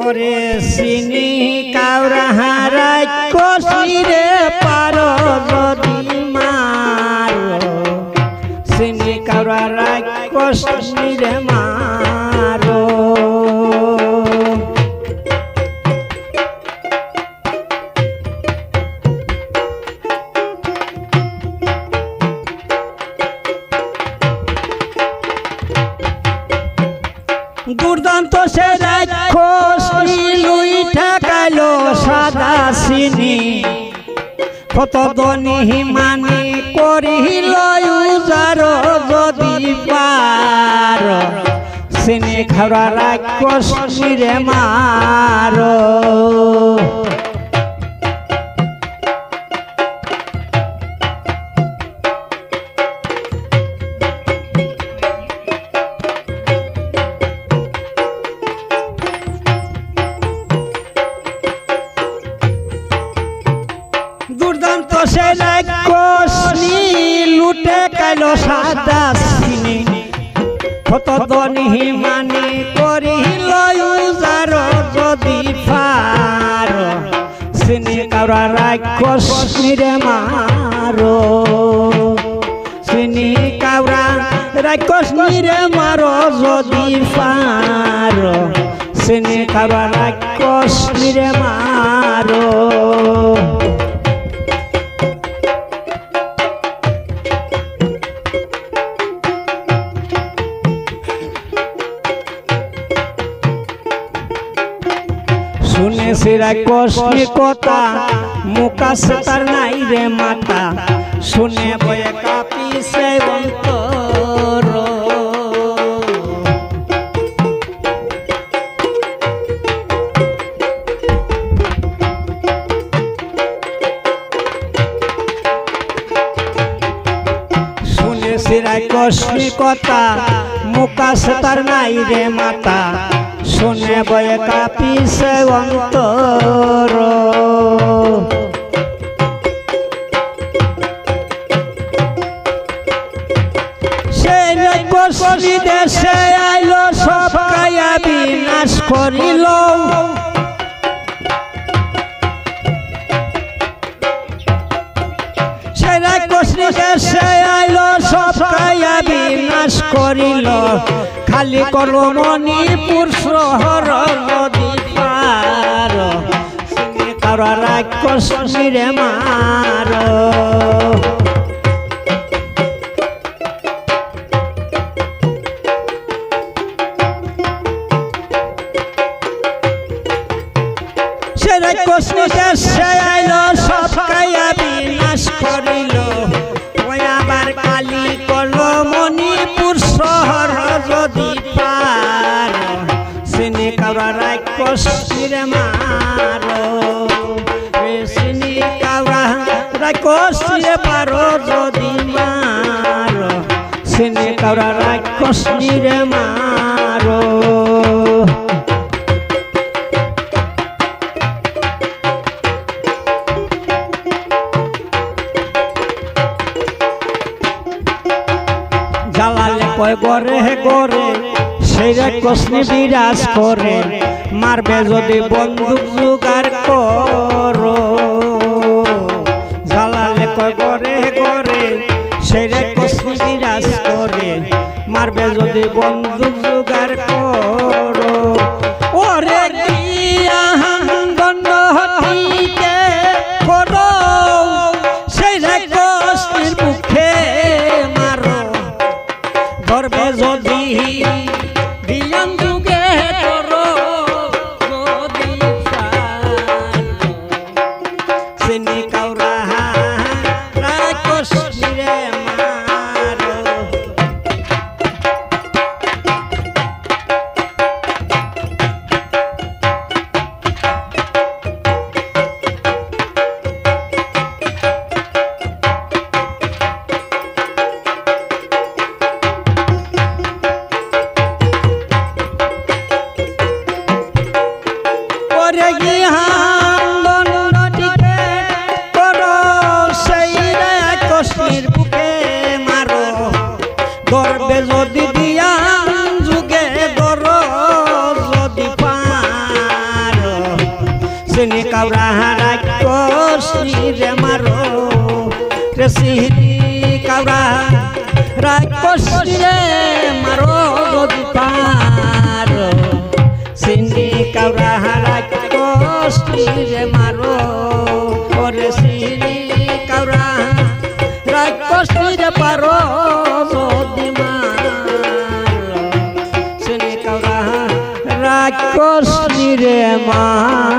ওরে সিনি কাউরা হারাই কষিরে পারো যদি সিনি কাউরা রাই কষিরে মারো। কত দনি মানি করিল উজার যদি পার। সিনে খাওয়া রাক্ষস মারো। সে রাক্ষসনি লুটে কাইল সাদা সিনি কত দনি মানি করিল যদি পার সিনি কাউরা রাক্ষস রে মারো। সিনি কাউরা রাক্ষস রে মারো যদি পার সিনি কাউরা রাক্ষস রে মারো। শুনে সিরা কষ্টি কথা মুকাশ তার নাই রে মাতা শুনে বয়ে কাপি সে সিরা কথা মুকাশ তার নাই রে মাতা শুনে বয়ে কাপি সে অন্তর সে কষ্টি দেশে আইলো সব কায়া বিনাশ করিল সেরা কষ্টি দেশে আইলো সব কায়া বিনাশ করিল। খালি করো মণিপুর শহর নদী রাক্ষস নিরে মার। সেরা কষ্টি দেশে আইলো সব কায়া করিল আবার কালি করল মণিপুর শহর যদি পার। সিনে কাউরা রাক্ষস রে মারো সিনে কাউরা রাক্ষস রে পারো যদি মারো। সিনে কাউরা রাক্ষস রে মারো। জ্বালালে কয় গরে হে গরে, সেই রে কষ্ণে বিরাজ করে, মারবে যদি বন্দুক জোগাড় করো। জ্বালালে কয় গরে হে গরে, সেই রে কষ্ণে বিরাজ করে, মারবে যদি বন্দুক জোগাড় করো। ওরে রে ধরবে যদি দিয়া যুগে ধর যদি পার। সিনি কাউরা হারাই কষি রে মারো। রে সিহি কাউরা রায় কষি রে মারো, যদি পার। সিনি কাউরা হারাই কষি রে মারো। রে সিহি কাউরা কষি রে পারো রাক্ষসী রে মারো